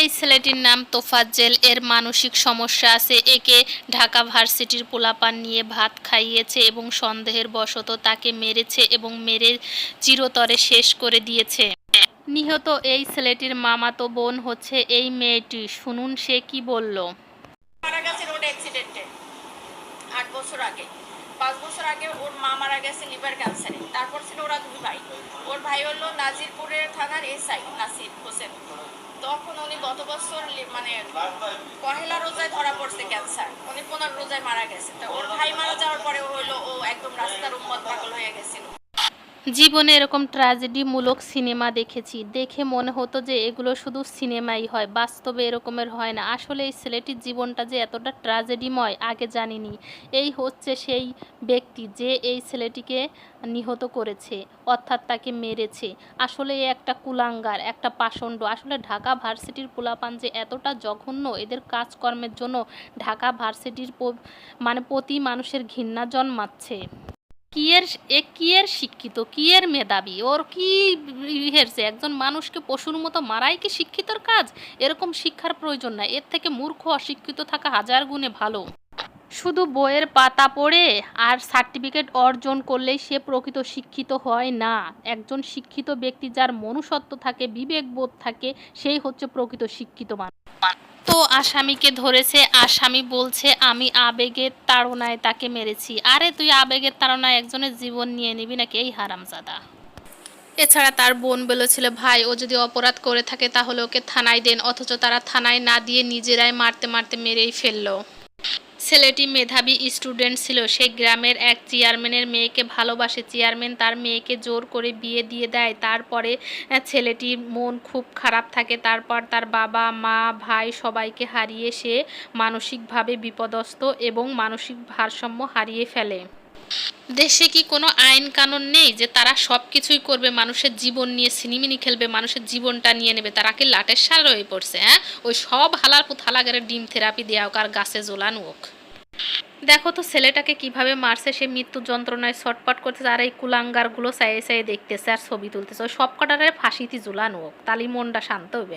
এই ছেলেটির নাম তোফাজ্জেল। এর মানসিক সমস্যা আছে। একে ঢাকা ভার্সিটির পোলাপান নিয়ে ভাত খাইয়েছে এবং সন্দেহের বশত তাকে মেরেছে এবং মেরে চিরতরে শেষ করে দিয়েছে। নিহত এই ছেলেটির মামাতো বোন হচ্ছে এই মেয়েটি। শুনুন, সে কি বলল? পাঁচ বছর আগে ওর মা মারা গেছে লিভার ক্যান্সারে তারপর ছিল ওরা দুই ভাই। ওর ভাই হলো নাজিরপুরের থানার এসআই, নাসির হোসেন। তখন উনি গত বছর মানে পহেলা রোজায় ধরা পড়ছে ক্যান্সার উনি পনেরো রোজায় মারা গেছে। তো ওর ভাই মারা যাওয়ার পরে হইল ও একদম রাস্তার উম্মত পাগল হয়ে গেছিল। জীবনে এরকম ট্র্যাজেডিমূলক সিনেমা দেখেছি। দেখে মনে হতো যে এগুলো শুধু সিনেমাই হয়, বাস্তবে এরকমের হয় না। আসলে এই ছেলেটির জীবনটা যে এতটা ট্র্যাজেডিময় আগে জানিনি। এই হচ্ছে সেই ব্যক্তি যে এই ছেলেটিকে নিহত করেছে, অর্থাৎ তাকে মেরেছে। আসলে একটা কুলাঙ্গার, একটা পাষণ্ড। আসলে ঢাকা ভার্সিটির পোলাপান যে এতটা জঘন্য, এদের কাজকর্মের জন্য ঢাকা ভার্সিটির মানে প্রতি মানুষের ঘৃণা জন্মাচ্ছে। কি এর এ কি এর শিক্ষিত কি এর মেধাবী? ওর কি হেরছে একজন মানুষকে পশুর মতো মারাই কি শিক্ষিতর কাজ? এরকম শিক্ষার প্রয়োজন নাই। এর থেকে মূর্খ, অশিক্ষিত থাকা হাজার গুণে ভালো। শুধু বইয়ের পাতা পড়ে আর সার্টিফিকেট অর্জন করলেই সে প্রকৃত শিক্ষিত হয় না। একজন শিক্ষিত ব্যক্তি যার মনুষ্যত্ব থাকে, বিবেকবোধ থাকে, সেই হচ্ছে প্রকৃত শিক্ষিত মানুষ। তো আসামিকে ধরেছে, আসামি বলছে, আমি আবেগের তাড়নায় তাকে মেরেছি। আরে, তুই আবেগের তাড়নায় একজনের জীবন নিয়ে নিবি নাকি এই হারামজাদা? এছাড়া তার বোন বলেছিল, ভাই, ও যদি অপরাধ করে থাকে তাহলে ওকে থানায় দেন, অথচ তারা থানায় না দিয়ে নিজেরাই মারতে মারতে মেরেই ফেলল। ছেলেটি মেধাবী স্টুডেন্ট ছিল। সে গ্রামের এক চেয়ারম্যানের মেয়েকে ভালোবাসে। চেয়ারম্যান তার মেয়েকে জোর করে বিয়ে দিয়ে দেয়। তারপরে ছেলেটির মন খুব খারাপ থাকে। তারপর তার বাবা, মা, ভাই সবাইকে হারিয়ে সে মানসিকভাবে বিপদস্ত এবং মানসিক ভারসাম্য হারিয়ে ফেলে। দেশে কি কোনো আইন কানুন নেই যে তারা সব কিছুই করবে, মানুষের জীবন নিয়ে সিনিমিনি খেলবে, মানুষের জীবনটা নিয়ে নেবে? তারা কি লাটের সার হয়ে পড়ছে হ্যাঁ? ওই সব হালার পুত হালাগারে ডিম থেরাপি দেওয়া হোক আর গাছে ঝোলানো হোক। দেখো তো ছেলেটাকে কীভাবে মারছে, সে মৃত্যু যন্ত্রণায় ছটপট করতেছে, আর এই কুলাঙ্গারগুলো চাইয়ে চাইয়ে দেখতেছে আর ছবি তুলতেছে। ওই সব কটারে ফাঁসিতে ঝুলানো হোক তালি মনটা শান্ত হবে